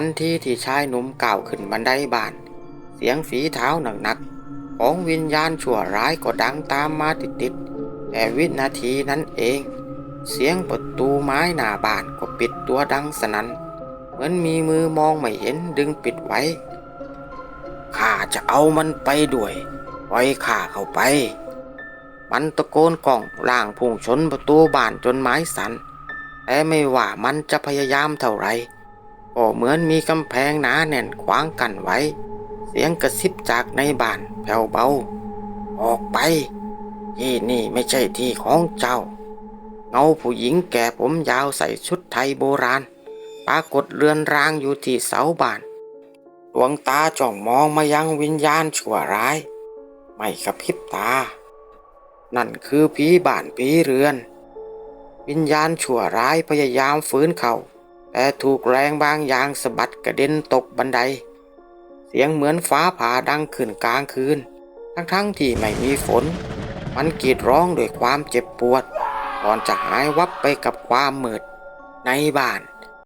ทันทีที่ชายหนุ่มก้าวขึ้นบันไดบ้าน เสียงฝีเท้าหนักๆของวิญญาณชั่วร้ายก็ดังตามมาติดๆแต่วินาทีนั้นเอง เสียงประตูไม้หน้าบ้านก็ปิดตัวดังสนัน่นเหมือนมีมือมองไม่เห็นดึงปิดไว้ข้าจะเอามันไปด้วยปล่อยข้าเข้าไป มันตะโกนกล่องล่างพุ่งชนประตูบ้านจนไม้สัน่นแต่ไม่ว่ามันจะพยายามเท่าไหร่ ก็เหมือนมีกำแพงหนาแน่นขวางกันไว้ เสียงกระซิบจากในบ้านแผ่วเบา ออกไป ที่นี่ไม่ใช่ที่ของเจ้า เงาผู้หญิงแก่ผมยาวใส่ชุดไทยโบราณ ปรากฏเรือนรางอยู่ที่เสาบ้านดวงตาจ้องมองมายังวิญญาณชั่วร้าย ไม่กระพริบตา นั่นคือผีบ้านผีเรือน วิญญาณชั่วร้ายพยายามฟื้นเขา แต่ถูกแรงบางอย่างสะบัดกระเด็นตกบันได เสียงเหมือนฟ้าผ่าดังขึ้นกลางคืน ทั้งๆที่ไม่มีฝน มันกรีดร้องด้วยความเจ็บปวดก่อนจะหายวับไปกับความมืดในบ้าน